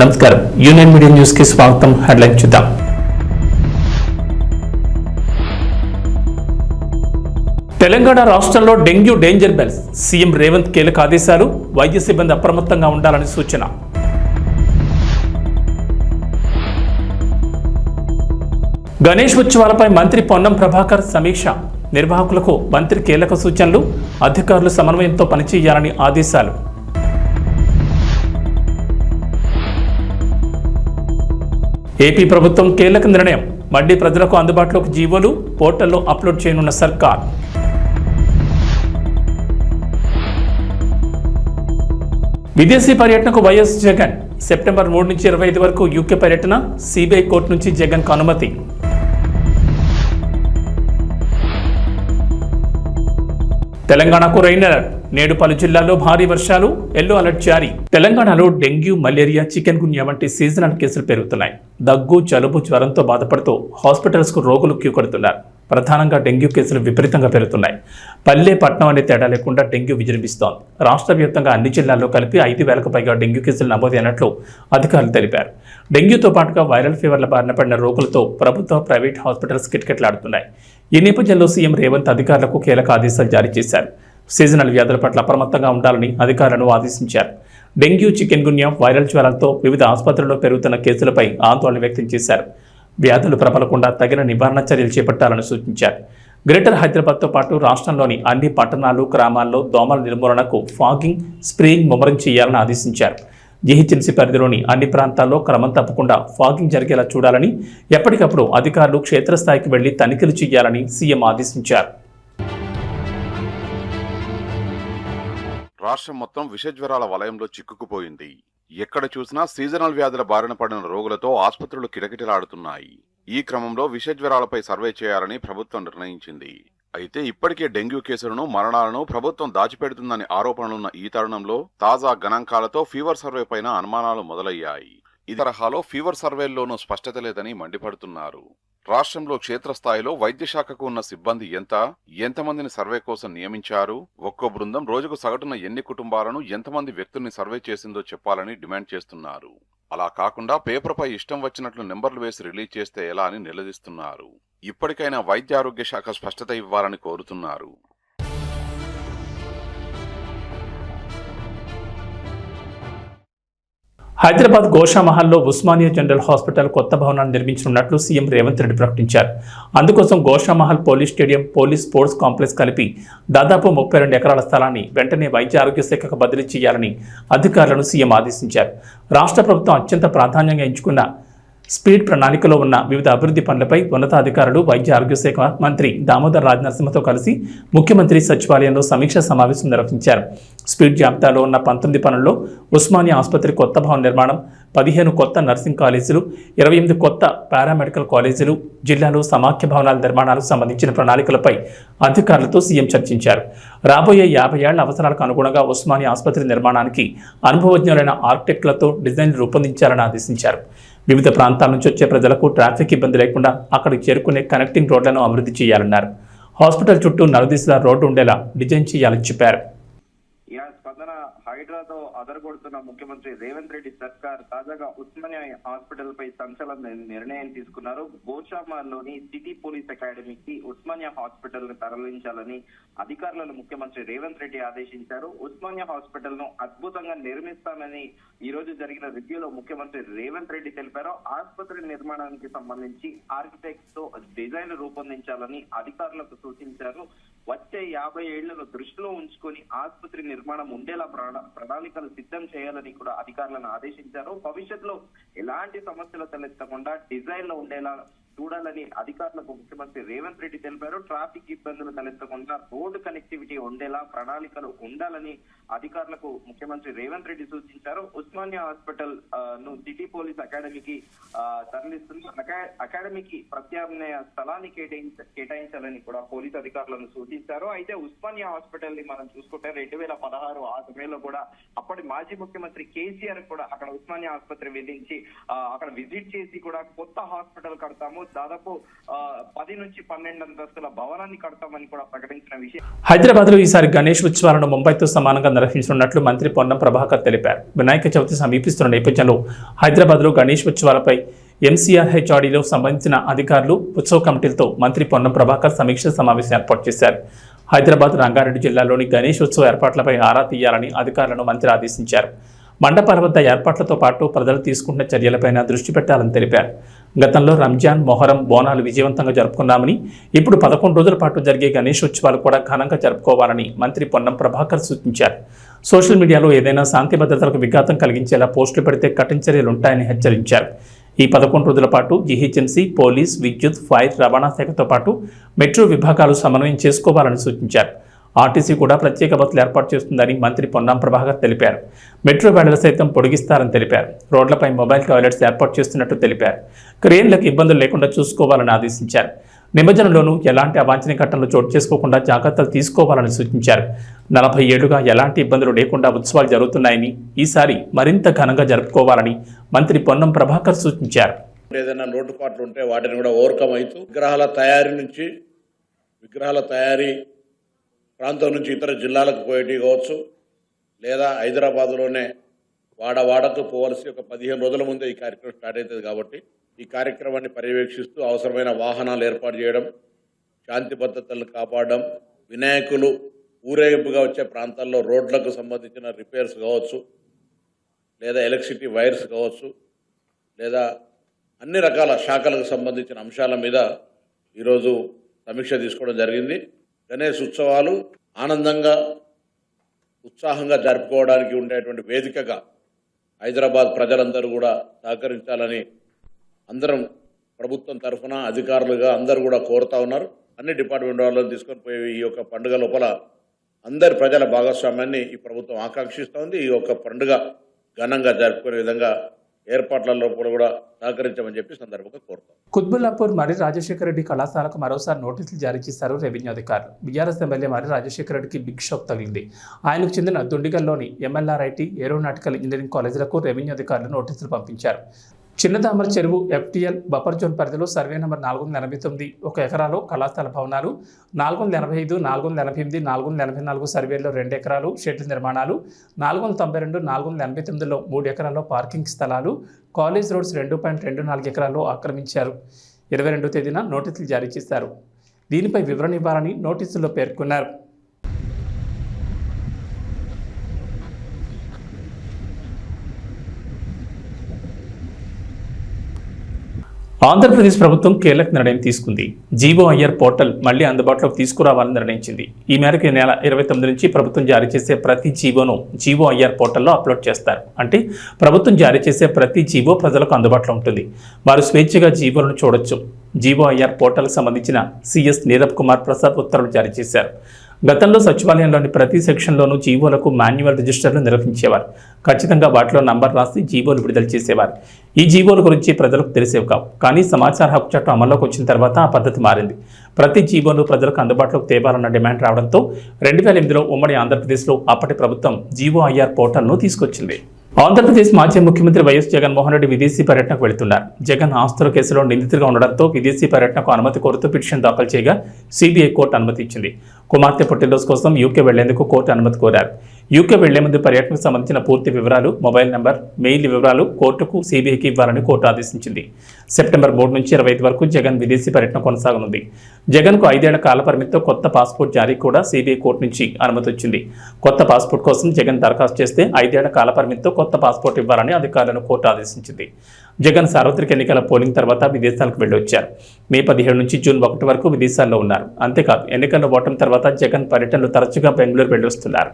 నమస్కారం. Union media న్యూస్కి స్వాగతం. హెడ్లైన్ చూద్దాం. తెలంగాణ రాష్ట్రంలో dengue danger bells. CM Revanth కీలక ఆదేశాలు. వైద్య సిబ్బంది అప్రమత్తంగా ఉండాలని సూచన. గణేష్ ఉత్సవాలపై మంత్రి పొన్నం ప్రభాకర్ సమీక్ష. నిర్వాహకులకు మంత్రి కీలక సూచనలు. అధికారులు సమన్వయంతో పనిచేయాలని ఆదేశాలు. ఏపీ ప్రభుత్వం కీలక నిర్ణయం. మళ్ళీ ప్రజలకు అందుబాటులోకి జీవోలు పోర్టల్లో అప్లోడ్ చేయనున్న సర్కార్. విదేశీ పర్యటనకు వైఎస్ జగన్. సెప్టెంబర్ మూడు నుంచి ఇరవై ఐదు వరకు యూకే పర్యటన సిబిఐ కోర్టు నుంచి జగన్కు అనుమతి. తెలంగాణకు రైన్ అలర్ట్. నేడు పలు జిల్లాల్లో భారీ వర్షాలు ఎల్లో అలర్ట్ జారీ. తెలంగాణలో డెంగ్యూ మలేరియా చికెన్ గున్యా వంటి సీజనల్ కేసులు పెరుగుతున్నాయి. దగ్గు జలుబు జ్వరంతో బాధపడుతూ హాస్పిటల్స్కు రోగులు క్యూ కడుతున్నారు. ప్రధానంగా డెంగ్యూ కేసులు విపరీతంగా పెరుగుతున్నాయి. పల్లె పట్నం అనే తేడా లేకుండా డెంగ్యూ విజృంభిస్తోంది. రాష్ట్ర వ్యాప్తంగా అన్ని జిల్లాల్లో కలిపి ఐదు వేలకు పైగా డెంగ్యూ కేసులు నమోదైనట్లు అధికారులు తెలిపారు. డెంగ్యూతో పాటుగా వైరల్ ఫీవర్ల బారిన పడిన రోగులతో ప్రభుత్వ ప్రైవేట్ హాస్పిటల్స్ కిటకిటలాడుతున్నాయి. ఈ నేపథ్యంలో సీఎం రేవంత్ అధికారులకు కీలక ఆదేశాలు జారీ చేశారు. సీజనల్ వ్యాధుల పట్ల అప్రమత్తంగా ఉండాలని అధికారులను ఆదేశించారు. డెంగ్యూ చికెన్ గున్యా వైరల్ జ్వరాలతో వివిధ ఆసుపత్రుల్లో పెరుగుతున్న కేసులపై ఆందోళన వ్యక్తం చేశారు. వ్యాధులు ప్రబలకుండా తగిన నివారణ చర్యలు చేపట్టాలని సూచించారు. గ్రేటర్ హైదరాబాద్తో పాటు రాష్ట్రంలోని అన్ని పట్టణాలు గ్రామాల్లో దోమల నిర్మూలనకు ఫాగింగ్ స్ప్రేయింగ్ ముమ్మరం చేయాలని ఆదేశించారు. జిహెచ్ఎంసీ పరిధిలోని అన్ని ప్రాంతాల్లో క్రమం తప్పకుండా ఫాగింగ్ జరిగేలా చూడాలని ఎప్పటికప్పుడు అధికారులు క్షేత్రస్థాయికి వెళ్ళి తనిఖీలు చేయాలని సీఎం ఆదేశించారు. రాష్ట్రం మొత్తం విషజ్వరాల వలయంలో చిక్కుకుపోయింది. ఎక్కడ చూసినా సీజనల్ వ్యాధుల బారిన పడిన రోగులతో ఆసుపత్రులు కిటకిటలాడుతున్నాయి. ఈ క్రమంలో విషజ్వరాలపై సర్వే చేయాలని ప్రభుత్వం నిర్ణయించింది. అయితే ఇప్పటికే డెంగ్యూ కేసులను మరణాలను ప్రభుత్వం దాచిపెడుతుందని ఆరోపణలున్న ఈ తరుణంలో తాజా గణాంకాలతో ఫీవర్ సర్వే పైన అనుమానాలు మొదలయ్యాయి. ఈ తరహాలో ఫీవర్ సర్వేల్లోనూ స్పష్టత లేదని మండిపడుతున్నారు. రాష్ట్రంలో క్షేత్రస్థాయిలో వైద్యశాఖకు ఉన్న సిబ్బంది ఎంత? ఎంతమందిని సర్వే కోసం నియమించారు? ఒక్కో బృందం రోజుకు సగటున ఎన్ని కుటుంబాలను ఎంతమంది వ్యక్తుల్ని సర్వే చేసిందో చెప్పాలని డిమాండ్ చేస్తున్నారు. అలా కాకుండా పేపర్పై ఇష్టం వచ్చినట్లు నెంబర్లు వేసి రిలీజ్ చేస్తే ఎలా అని నిలదీస్తున్నారు. ఇప్పటికైనా వైద్య ఆరోగ్య శాఖ స్పష్టత ఇవ్వాలని కోరుతున్నారు. హైదరాబాద్ గోషామహల్లో ఉస్మానియా జనరల్ హాస్పిటల్ కొత్త భవనాన్ని నిర్మించనున్నట్లు సీఎం రేవంత్ రెడ్డి ప్రకటించారు. అందుకోసం Goshamahal police stadium police sports complex కలిపి దాదాపు ముప్పై రెండు ఎకరాల స్థలాన్ని వెంటనే వైద్య ఆరోగ్య శాఖకు బదిలీ చేయాలని అధికారులను సీఎం ఆదేశించారు. రాష్ట్ర ప్రభుత్వం అత్యంత ప్రాధాన్యంగా ఎంచుకున్న స్పీడ్ ప్రణాళికలో ఉన్న వివిధ అభివృద్ధి పనులపై ఉన్నతాధికారులు వైద్య ఆరోగ్య శాఖ మంత్రి దామోదర్ రాజ్ నరసింహతో కలిసి ముఖ్యమంత్రి సచివాలయంలో సమీక్షా సమావేశం నిర్వహించారు. స్పీడ్ జాబితాలో ఉన్న పంతొమ్మిది పనుల్లో ఉస్మానియా ఆసుపత్రి కొత్త భవన నిర్మాణం పదిహేను కొత్త నర్సింగ్ కాలేజీలు ఇరవై ఎనిమిది కొత్త పారామెడికల్ కాలేజీలు జిల్లాలో సమాఖ్య భవనాల నిర్మాణాలకు సంబంధించిన ప్రణాళికలపై అధికారులతో సీఎం చర్చించారు. రాబోయే యాభై ఏళ్ళ అవసరాలకు అనుగుణంగా ఉస్మానియా ఆసుపత్రి నిర్మాణానికి అనుభవజ్ఞులైన ఆర్కిటెక్టులతో డిజైన్లు రూపొందించాలని ఆదేశించారు. వివిధ ప్రాంతాల నుంచి వచ్చే ప్రజలకు ట్రాఫిక్ ఇబ్బంది లేకుండా అక్కడికి చేరుకునే కనెక్టింగ్ రోడ్లను అభివృద్ధి చేయాలన్నారు. హాస్పిటల్ చుట్టూ నలుదిశల రోడ్డు ఉండేలా డిజైన్ చేయాలని చెప్పారు. హైడ్రాతో అదరగొడుతున్న ముఖ్యమంత్రి రేవంత్ రెడ్డి సర్కార్ తాజాగా ఉస్మానియా హాస్పిటల్ పై సంచలన నిర్ణయం తీసుకున్నారు. గోషామాలోని సిటీ పోలీస్ అకాడమీకి ఉస్మానియా హాస్పిటల్ను తరలించాలని అధికారులను ముఖ్యమంత్రి రేవంత్ రెడ్డి ఆదేశించారు. ఉస్మానియా హాస్పిటల్ను అద్భుతంగా నిర్మిస్తామని ఈ రోజు జరిగిన రివ్యూలో ముఖ్యమంత్రి రేవంత్ రెడ్డి తెలిపారు. ఆసుపత్రి నిర్మాణానికి సంబంధించి ఆర్కిటెక్ట్స్తో డిజైన్ రూపొందించాలని అధికారులకు సూచించారు. వచ్చే యాభై ఏళ్ళను దృష్టిలో ఉంచుకొని ఆసుపత్రి నిర్మాణం ఉండేలా ప్రణాళికలు సిద్ధం చేయాలని కూడా అధికారులను ఆదేశించారు. భవిష్యత్తులో ఎలాంటి సమస్యలు తలెత్తకుండా డిజైన్లో ఉండేలా చూడాలని అధికారులకు ముఖ్యమంత్రి రేవంత్ రెడ్డి తెలిపారు. ట్రాఫిక్ ఇబ్బందులు తలెత్తకుండా రోడ్డు కనెక్టివిటీ ఉండేలా ప్రణాళికలు ఉండాలని అధికారులకు ముఖ్యమంత్రి రేవంత్ రెడ్డి సూచించారు. ఉస్మానియా హాస్పిటల్ను సిటీ పోలీస్ అకాడమీకి తరలిస్తున్న తరలిస్తుంది. అకాడమీకి ప్రత్యామ్నాయ స్థలాన్ని కేటాయించ కేటాయించాలని కూడా పోలీస్ అధికారులను సూచించారు. అయితే ఉస్మానియా హాస్పిటల్ని మనం చూసుకుంటే రెండు వేల పదహారు ఆ సమయంలో కూడా అప్పటి మాజీ ముఖ్యమంత్రి కేసీఆర్ కూడా అక్కడ ఉస్మానియా ఆసుపత్రి వెళ్ళించి అక్కడ విజిట్ చేసి కూడా కొత్త హాస్పిటల్ కడతాము. దాదాపు పది నుంచి పన్నెండు అంతస్తుల భవనాన్ని కడతామని కూడా ప్రకటించిన విషయం. హైదరాబాద్లో ఈసారి గణేష్ ఉత్సవాలను ముంబైతో సమానంగా నిర్వహించనున్నట్లు మంత్రి పొన్నం ప్రభాకర్ తెలిపారు. వినాయక చవితి సమీపిస్తున్న నేపథ్యంలో హైదరాబాద్లో గణేష్ ఉత్సవాలపై ఎంసీఆర్ హెచ్ఆర్డీలో సంబంధించిన అధికారులు ఉత్సవ కమిటీలతో మంత్రి పొన్నం ప్రభాకర్ సమీక్ష సమావేశం ఏర్పాటు చేశారు. హైదరాబాద్ రంగారెడ్డి జిల్లాలోని గణేష్ ఉత్సవ ఏర్పాట్లపై ఆరా తీయాలని అధికారులను మంత్రి ఆదేశించారు. మండపాల వద్ద ఏర్పాట్లతో పాటు ప్రజలు తీసుకుంటున్న చర్యలపైన దృష్టి పెట్టాలని తెలిపారు. గతంలో రంజాన్ మొహరం బోనాలు విజయవంతంగా జరుపుకున్నామని ఇప్పుడు పదకొండు రోజుల పాటు జరిగే గణేష్ ఉత్సవాలు కూడా ఘనంగా జరుపుకోవాలని మంత్రి పొన్నం ప్రభాకర్ సూచించారు. సోషల్ మీడియాలో ఏదైనా శాంతి భద్రతలకు విఘాతం కలిగించేలా పోస్టులు పెడితే కఠిన చర్యలు ఉంటాయని హెచ్చరించారు. ఈ పదకొండు రోజుల పాటు జీహెచ్ఎంసీ పోలీస్ విద్యుత్ ఫైర్ రవాణా శాఖతో పాటు మెట్రో విభాగాలు సమన్వయం చేసుకోవాలని సూచించారు. ఆర్టీసీ కూడా ప్రత్యేక బస్సులు ఏర్పాటు చేస్తుందని మంత్రి పొన్నం ప్రభాకర్ తెలిపారు. మెట్రో వేళలు సైతం పొడిగిస్తారని తెలిపారు. రోడ్లపై మొబైల్ టాయిలెట్స్ ఏర్పాటు చేస్తున్నట్టు తెలిపారు. క్రేన్లకు ఇబ్బందులు లేకుండా చూసుకోవాలని ఆదేశించారు. నిమజ్జనంలోనూ ఎలాంటి అవాంఛనీయ ఘటనలు చోటు చేసుకోకుండా జాగ్రత్తలు తీసుకోవాలని సూచించారు. నలభై ఏళ్ళుగా ఎలాంటి ఇబ్బందులు లేకుండా ఉత్సవాలు జరుగుతున్నాయని ఈసారి మరింత ఘనంగా జరుపుకోవాలని మంత్రి పొన్నం ప్రభాకర్ సూచించారు. ఏదైనా లోటుపాట్లు ఉంటే వాటిని కూడా ఓవర్కమ్ అవుతూ విగ్రహాల తయారీ నుంచి విగ్రహాల తయారీ ప్రాంతం నుంచి ఇతర జిల్లాలకు పోయేటి కావచ్చు లేదా హైదరాబాద్లోనే వాడ వాడకు పోవలసి ఒక పదిహేను రోజుల ముందే ఈ కార్యక్రమం స్టార్ట్ అవుతుంది కాబట్టి ఈ కార్యక్రమాన్ని పర్యవేక్షిస్తూ అవసరమైన వాహనాలు ఏర్పాటు చేయడం శాంతి భద్రతలను కాపాడడం వినాయకులు ఊరేగింపుగా వచ్చే ప్రాంతాల్లో రోడ్లకు సంబంధించిన రిపేర్స్ కావచ్చు లేదా ఎలక్ట్రిసిటీ వైర్స్ కావచ్చు లేదా అన్ని రకాల శాఖలకు సంబంధించిన అంశాల మీద ఈరోజు సమీక్ష తీసుకోవడం జరిగింది. గణేష్ ఉత్సవాలు ఆనందంగా ఉత్సాహంగా జరుపుకోవడానికి ఉండేటువంటి వేదికగా హైదరాబాద్ ప్రజలందరూ కూడా సహకరించాలని అందరం ప్రభుత్వం తరఫున అధికారులుగా అందరూ కూడా కోరుతా ఉన్నారు. అన్ని డిపార్ట్మెంట్ వాళ్ళని తీసుకొని పోయి ఈ యొక్క పండుగ లోపల అందరి ప్రజల భాగస్వామ్యాన్ని ఈ ప్రభుత్వం ఆకాంక్షిస్తోంది. ఈ యొక్క పండుగ ఘనంగా జరుపుకునే విధంగా ఏర్పాట్లలో కూడా కూడా సహకరించమని చెప్పి సందర్భంగా కోరుతాం. కుత్బుల్లాపూర్ మరి రాజశేఖర రెడ్డి కళాశాలకు మరోసారి నోటీసులు జారీ చేశారు రెవెన్యూ అధికారులు. బీఆర్ఎస్ ఎమ్మెల్యే మరి రాజశేఖర రెడ్డికి బిగ్ షాక్ తగిలింది. ఆయనకు చెందిన దుండిగల్లోని ఎంఎల్ఆర్ఐటి ఏరోనాటికల్ ఇంజనీరింగ్ కాలేజీలకు రెవెన్యూ అధికారులు నోటీసులు పంపించారు. చిన్నదామర చెరువు ఎఫ్టీఎల్ బఫర్ జోన్ పరిధిలో సర్వే నెంబర్ నాలుగు వందల ఎనభై తొమ్మిది ఒక ఎకరాలో కళాశాల భవనాలు నాలుగు వందల ఎనభై ఐదు నాలుగు వందల ఎనభై ఎనిమిది నాలుగు వందల ఎనభై నాలుగు సర్వేలో రెండు ఎకరాలు షెడ్ల నిర్మాణాలు నాలుగు వందల తొంభై రెండు నాలుగు వందల ఎనభై తొమ్మిదిలో మూడు ఎకరాల్లో పార్కింగ్ స్థలాలు కాలేజ్ రోడ్స్ రెండు పాయింట్ రెండు నాలుగు ఎకరాల్లో ఆక్రమించారు. ఇరవై రెండో తేదీన నోటీసులు జారీ చేశారు. దీనిపై వివరణ ఇవ్వాలని నోటీసుల్లో పేర్కొన్నారు. ఆంధ్రప్రదేశ్ ప్రభుత్వం కీలక నిర్ణయం తీసుకుంది. జీవో అయ్యర్ పోర్టల్ మళ్ళీ అందుబాటులోకి తీసుకురావాలని నిర్ణయించింది. ఈ మేరకు ఈ నెల ఇరవై తొమ్మిది నుంచి ప్రభుత్వం జారీ చేసే ప్రతి జీవోను జీవో అయ్యర్ పోర్టల్లో అప్లోడ్ చేస్తారు. అంటే ప్రభుత్వం జారీ చేసే ప్రతి జీవో ప్రజలకు అందుబాటులో ఉంటుంది. వారు స్వేచ్ఛగా జీవోలను చూడొచ్చు. జీవో అయ్యర్ పోర్టల్కి సంబంధించిన సిఎస్ నీరబ్ కుమార్ ప్రసాద్ ఉత్తర్వులు జారీ చేశారు. గతంలో సచివాలయంలోని ప్రతి సెక్షన్లోనూ జీవోలకు మాన్యువల్ రిజిస్టర్లు నిర్వహించేవారు. ఖచ్చితంగా వాటిలో నంబర్ రాసి జీవోలు విడుదల చేసేవారు. ఈ జీవోల గురించి ప్రజలకు తెలిసేవి కావు. కానీ సమాచార హక్కు చట్టం అమల్లోకి వచ్చిన తర్వాత ఆ పద్ధతి మారింది. ప్రతి జీవోను ప్రజలకు అందుబాటులోకి తేవాలన్న డిమాండ్ రావడంతో రెండు వేల ఎనిమిదిలో ఉమ్మడి ఆంధ్రప్రదేశ్లో అప్పటి ప్రభుత్వం జీవో ఐఆర్ పోర్టల్ను తీసుకొచ్చింది. ఆంధ్రప్రదేశ్ మాజీ ముఖ్యమంత్రి వైఎస్ జగన్మోహన్ రెడ్డి విదేశీ పర్యటనకు వెళుతున్నారు. జగన్ ఆస్తుల కేసులో నిందితుడిగా ఉండడంతో విదేశీ పర్యటనకు అనుమతి కోరుతూ పిటిషన్ దాఖలు చేయగా సిబిఐ కోర్టు అనుమతి ఇచ్చింది. కుమార్తె పుట్టినరోజు కోసం యూకే వెళ్ళేందుకు కోర్టు అనుమతి కోరారు. యూకే వెళ్ళే ముందు పర్యటనకు సంబంధించిన పూర్తి వివరాలు మొబైల్ నెంబర్ మెయిల్ వివరాలు కోర్టుకు సిబిఐకి ఇవ్వాలని కోర్టు ఆదేశించింది. సెప్టెంబర్ మూడు నుంచి ఇరవై ఐదు వరకు జగన్ విదేశీ పర్యటన కొనసాగనుంది. జగన్కు ఐదేళ్ళ కాల పరిమితితో కొత్త పాస్పోర్ట్ జారీ కూడా సిబిఐ కోర్టు నుంచి అనుమతి వచ్చింది. కొత్త పాస్పోర్ట్ కోసం జగన్ దరఖాస్తు చేస్తే ఐదేళ్ళ కాల పరిమితితో కొత్త పాస్పోర్ట్ ఇవ్వాలని అధికారులను కోర్టు ఆదేశించింది. జగన్ సార్వత్రిక ఎన్నికల పోలింగ్ తర్వాత విదేశాలకు వెళ్ళొచ్చారు. మే పదిహేడు నుంచి జూన్ ఒకటి వరకు విదేశాల్లో ఉన్నారు. అంతేకాదు ఎన్నికల్లో ఓటమి తర్వాత జగన్ పర్యటనలు తరచుగా బెంగళూరు వెళ్ళొస్తున్నారు.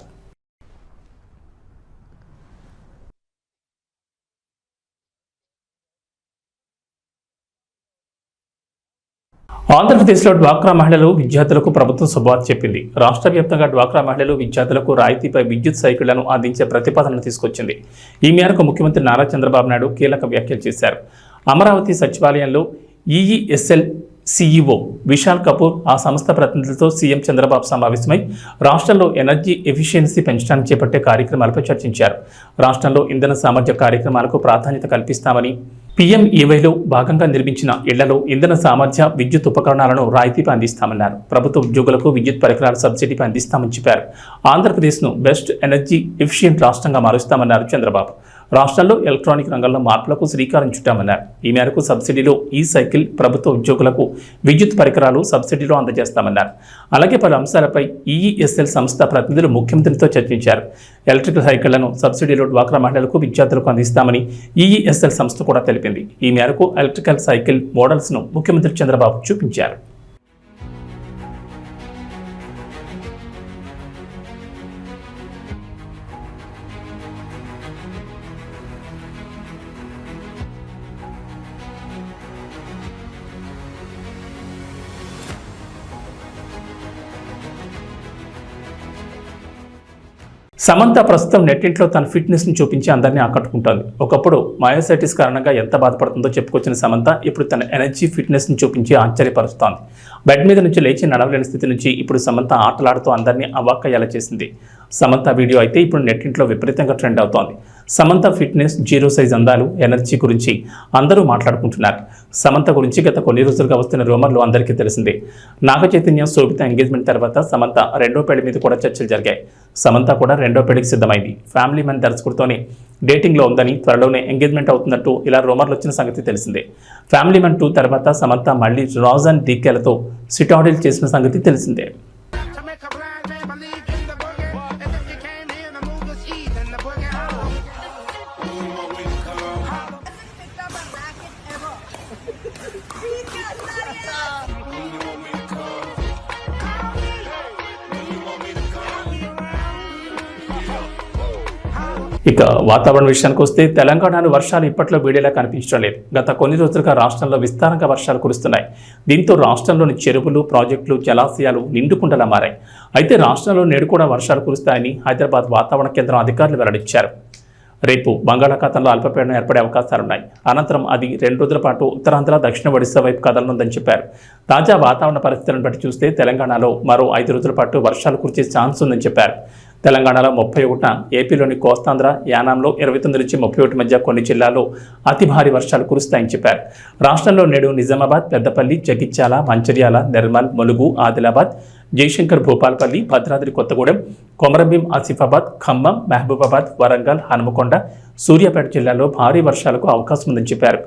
ఆంధ్రప్రదేశ్లో డ్వాక్రా మహిళలు విద్యార్థులకు ప్రభుత్వం శుభవార్త చెప్పింది. రాష్ట్ర వ్యాప్తంగా డ్వాక్రా మహిళలు విద్యార్థులకు రాయితీపై విద్యుత్ సైకిళ్ళను అందించే ప్రతిపాదనను తీసుకొచ్చింది. ఈ మేరకు ముఖ్యమంత్రి నారా చంద్రబాబు నాయుడు కీలక వ్యాఖ్యలు చేశారు. అమరావతి సచివాలయంలో ఈఈఎస్ఎల్ సీఈఓ విశాల్ కపూర్ ఆ సంస్థ ప్రతినిధులతో సీఎం చంద్రబాబు సమావేశమై రాష్ట్రంలో ఎనర్జీ ఎఫిషియన్సీ పెంచడానికి చేపట్టే కార్యక్రమాలపై చర్చించారు. రాష్ట్రంలో ఇంధన సామర్థ్య కార్యక్రమాలకు ప్రాధాన్యత కల్పిస్తామని పీఎంఈవైలో భాగంగా నిర్మించిన ఇళ్ళలో ఇంధన సామర్థ్య విద్యుత్ ఉపకరణాలను రాయితీపై అందిస్తామన్నారు. ప్రభుత్వ ఉద్యోగులకు విద్యుత్ పరికరాల సబ్సిడీపై అందిస్తామని చెప్పారు. ఆంధ్రప్రదేశ్ను బెస్ట్ ఎనర్జీ ఎఫిషియంట్ రాష్ట్రంగా మారుస్తామన్నారు చంద్రబాబు. రాష్ట్రంలో ఎలక్ట్రానిక్ రంగంలో మార్పులకు శ్రీకారం చుట్టామన్నారు. ఈ మేరకు సబ్సిడీలో ఈ సైకిల్ ప్రభుత్వ ఉద్యోగులకు విద్యుత్ పరికరాలు సబ్సిడీలో అందజేస్తామన్నారు. అలాగే పలు అంశాలపై ఈఈఎస్ఎల్ సంస్థ ప్రతినిధులు ముఖ్యమంత్రితో చర్చించారు. ఎలక్ట్రికల్ సైకిళ్ళను సబ్సిడీలో డ్వాక్రా మహిళలకు విద్యార్థులకు అందిస్తామని ఈఈఎస్ఎల్ సంస్థ కూడా తెలిపింది. ఈ మేరకు ఎలక్ట్రికల్ సైకిల్ మోడల్స్ను ముఖ్యమంత్రి చంద్రబాబు చూపించారు. సమంత ప్రస్తుతం నెట్టింట్లో తన ఫిట్నెస్ని చూపించి అందరినీ ఆకట్టుకుంటుంది. ఒకప్పుడు మయోసైటిస్ కారణంగా ఎంత బాధపడుతుందో చెప్పుకొచ్చిన సమంత ఇప్పుడు తన ఎనర్జీ ఫిట్నెస్ని చూపించి ఆశ్చర్యపరుస్తోంది. బెడ్ మీద నుంచి లేచి నడవలేని స్థితి నుంచి ఇప్పుడు సమంత ఆటలాడుతూ అందరినీ అవాక్కయ్యేలా చేసింది. సమంత వీడియో అయితే ఇప్పుడు నెట్టింట్లో విపరీతంగా ట్రెండ్ అవుతోంది. సమంత ఫిట్నెస్ జీరో సైజ్ అందాలు ఎనర్జీ గురించి అందరూ మాట్లాడుకుంటున్నారు. సమంత గురించి గత కొన్ని రోజులుగా వస్తున్న రూమర్లు అందరికీ తెలిసిందే. నాగ చైతన్య శోభిత ఎంగేజ్మెంట్ తర్వాత సమంత రెండో పెళ్ళి మీద కూడా చర్చలు జరిగాయి. సమంత కూడా రెండో పెళ్ళికి సిద్ధమైంది. ఫ్యామిలీ మ్యాన్ దర్శకుడితోనే డేటింగ్లో ఉందని త్వరలోనే ఎంగేజ్మెంట్ అవుతున్నట్టు ఇలా రూమర్లు వచ్చిన సంగతి తెలిసిందే. ఫ్యామిలీ మ్యాన్ టూ తర్వాత సమంత మళ్ళీ రాజ్ అండ్ డీకేలతో సిటాడిల్ చేసిన సంగతి తెలిసిందే. ఇక వాతావరణ విషయానికి వస్తే తెలంగాణలో వర్షాలు ఇప్పట్లో వీడేలా కనిపించడం లేదు. గత కొన్ని రోజులుగా రాష్ట్రంలో విస్తారంగా వర్షాలు కురుస్తున్నాయి. దీంతో రాష్ట్రంలోని చెరువులు ప్రాజెక్టులు జలాశయాలు నిండుకుండలా మారాయి. అయితే రాష్ట్రంలో నేడు కూడా వర్షాలు కురుస్తాయని హైదరాబాద్ వాతావరణ కేంద్రం అధికారులు వెల్లడించారు. రేపు బంగాళాఖాతంలో అల్పపీడనం ఏర్పడే అవకాశాలున్నాయి. అనంతరం అది రెండు రోజుల పాటు ఉత్తరాంధ్ర దక్షిణ ఒడిశా వైపు కదలనుందని చెప్పారు. తాజా వాతావరణ పరిస్థితులను బట్టి చూస్తే తెలంగాణలో మరో ఐదు రోజుల పాటు వర్షాలు కురిచే ఛాన్స్ ఉందని చెప్పారు. తెలంగాణలో ముప్పై ఒకటిన ఏపీలోని కోస్తాంధ్ర యానాంలో ఇరవై తొమ్మిది నుంచి ముప్పై ఒకటి మధ్య కొన్ని జిల్లాల్లో అతి భారీ వర్షాలు కురుస్తాయని చెప్పారు. రాష్ట్రంలో నేడు నిజామాబాద్ పెద్దపల్లి జగిత్యాల మంచిర్యాల నిర్మల్ ములుగు ఆదిలాబాద్ జయశంకర్ భూపాల్పల్లి భద్రాద్రి కొత్తగూడెం కొమరంభీం ఆసిఫాబాద్ ఖమ్మం మహబూబాబాద్ వరంగల్ హనుమకొండ సూర్యాపేట జిల్లాలో భారీ వర్షాలకు అవకాశం ఉందని చెప్పారు.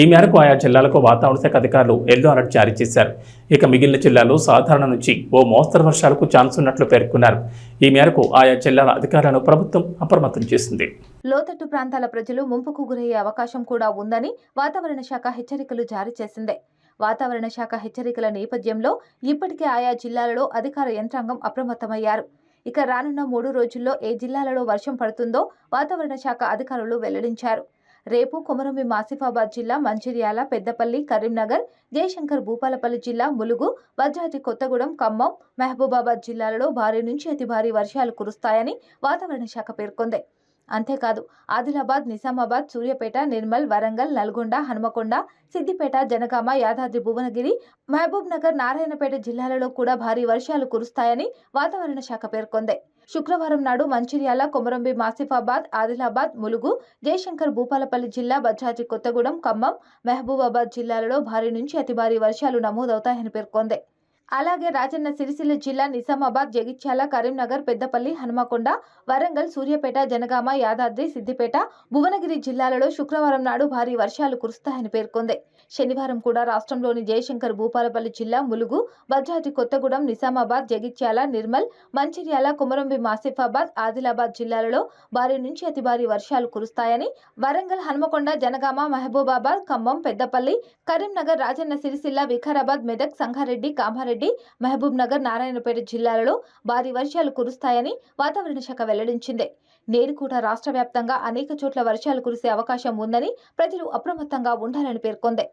ఈ మేరకు ఆయా జిల్లాలకు వాతావరణ శాఖ అధికారులు ఎల్లో అలర్ట్ జారీ చేశారు. ఇక మిగిలిన జిల్లాల్లో సాధారణ నుంచి ఓ మోస్తరు వర్షాలకు ఛాన్స్ ఉన్నట్లు పేర్కొన్నారు. ఈ మేరకు ఆయా జిల్లాల అధికారులను ప్రభుత్వం అప్రమత్తం చేసింది. లోతట్టు ప్రాంతాల ప్రజలు ముంపుకు గురయ్యే అవకాశం కూడా ఉందని వాతావరణ శాఖ హెచ్చరికలు జారీ చేసింది. వాతావరణ శాఖ హెచ్చరికల నేపథ్యంలో ఇప్పటికే ఆయా జిల్లాలలో అధికార యంత్రాంగం అప్రమత్తమయ్యారు. ఇక రానున్న మూడు రోజుల్లో ఏ జిల్లాలలో వర్షం పడుతుందో వాతావరణ శాఖ అధికారులు వెల్లడించారు. రేపు కొమరంభీం ఆసిఫాబాద్ జిల్లా మంచిర్యాల పెద్దపల్లి కరీంనగర్ జయశంకర్ భూపాలపల్లి జిల్లా ములుగు భద్రాద్రి కొత్తగూడెం ఖమ్మం మహబూబాబాద్ జిల్లాలలో భారీ నుంచి అతి భారీ వర్షాలు కురుస్తాయని వాతావరణ శాఖ పేర్కొంది. అంతేకాదు ఆదిలాబాద్ నిజామాబాద్ సూర్యాపేట నిర్మల్ వరంగల్ నల్గొండ హనుమకొండ సిద్దిపేట జనగామ యాదాద్రి భువనగిరి మహబూబ్ నగర్ నారాయణపేట జిల్లాలలో కూడా భారీ వర్షాలు కురుస్తాయని వాతావరణ శాఖ పేర్కొంది. శుక్రవారం నాడు మంచిర్యాల కొమరంబి మాసిఫాబాద్ ఆదిలాబాద్ ములుగు జయశంకర్ భూపాలపల్లి జిల్లా భద్రాద్రి కొత్తగూడెం ఖమ్మం మహబూబాబాద్ జిల్లాలలో భారీ నుంచి అతి భారీ వర్షాలు నమోదవుతాయని పేర్కొంది. అలాగే రాజన్న సిరిసిల్ల జిల్లా నిజామాబాద్ జగిత్యాల కరీంనగర్ పెద్దపల్లి హనుమకొండ వరంగల్ సూర్యాపేట జనగామ యాదాద్రి సిద్దిపేట భువనగిరి జిల్లాలలో శుక్రవారం నాడు భారీ వర్షాలు కురుస్తాయని పేర్కొంది. శనివారం కూడా రాష్ట్రంలోని జయశంకర్ భూపాలపల్లి జిల్లా ములుగు భద్రాద్రి కొత్తగూడెం నిజామాబాద్ జగిత్యాల నిర్మల్ మంచిర్యాల కుమరంభీం ఆసిఫాబాద్ ఆదిలాబాద్ జిల్లాలలో భారీ నుంచి అతి భారీ వర్షాలు కురుస్తాయని వరంగల్ హనుమకొండ జనగామ మహబూబాబాద్ ఖమ్మం పెద్దపల్లి కరీంనగర్ రాజన్న సిరిసిల్ల వికారాబాద్ మెదక్ సంగారెడ్డి కామారెడ్డి మహబూబ్ నగర్ నారాయణపేట జిల్లాలలో భారీ వర్షాలు కురుస్తాయని వాతావరణ శాఖ వెల్లడించింది. నేడు కూడా రాష్ట్ర వ్యాప్తంగా అనేక చోట్ల వర్షాలు కురిసే అవకాశం ఉందని ప్రజలు అప్రమత్తంగా ఉండాలని పేర్కొంది.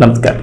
నమస్కారం.